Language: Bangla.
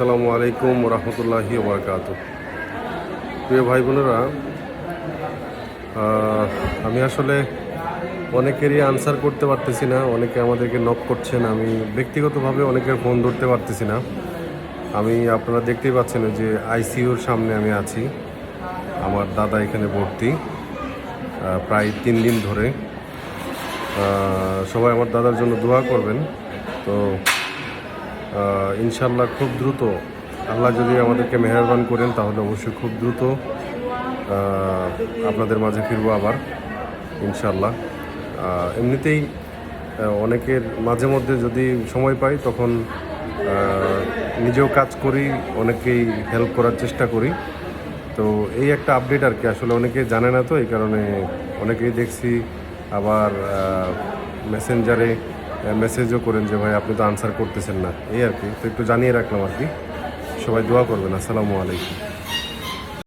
আসসালামু আলাইকুম রহমতুল্লাহি ওবরকাত প্রিয় ভাই বোনেরা আমি আসলে অনেকেরই আনসার করতে পারতেছি না, অনেকে আমাদেরকে নক করছেন, আমি ব্যক্তিগতভাবে অনেকের ফোন ধরতে পারতেছি না। আমি, আপনারা দেখতেই পাচ্ছেন যে আইসিইউর সামনে আমি আছি, আমার দাদা এখানে ভর্তি প্রায় তিন দিন ধরে। সবাই আমার দাদার জন্য দোয়া করবেন, তো ইনশাল্লাহ খুব দ্রুত, আল্লাহ যদি আমাদেরকে মেহরবান করেন, তাহলে অবশ্যই খুব দ্রুত আপনাদের মাঝে ফিরবো আবার ইনশাল্লাহ এমনিতেই অনেকের মাঝে মধ্যে যদি সময় পাই, তখন নিজেও কাজ করি, অনেকেই হেল্প করার চেষ্টা করি। তো এই একটা আপডেট আর কি, আসলে অনেকে জানে না তো, এই কারণে অনেকেই দেখছি, আবার মেসেঞ্জারে মেসেজও করেন যে, ভাই, আপনি তো আনসার করতেছেন না। এই আর কি। তো একটু জানিয়ে রাখলাম আর কি। সবাই দোয়া করবেন। আসসালামু আলাইকুম।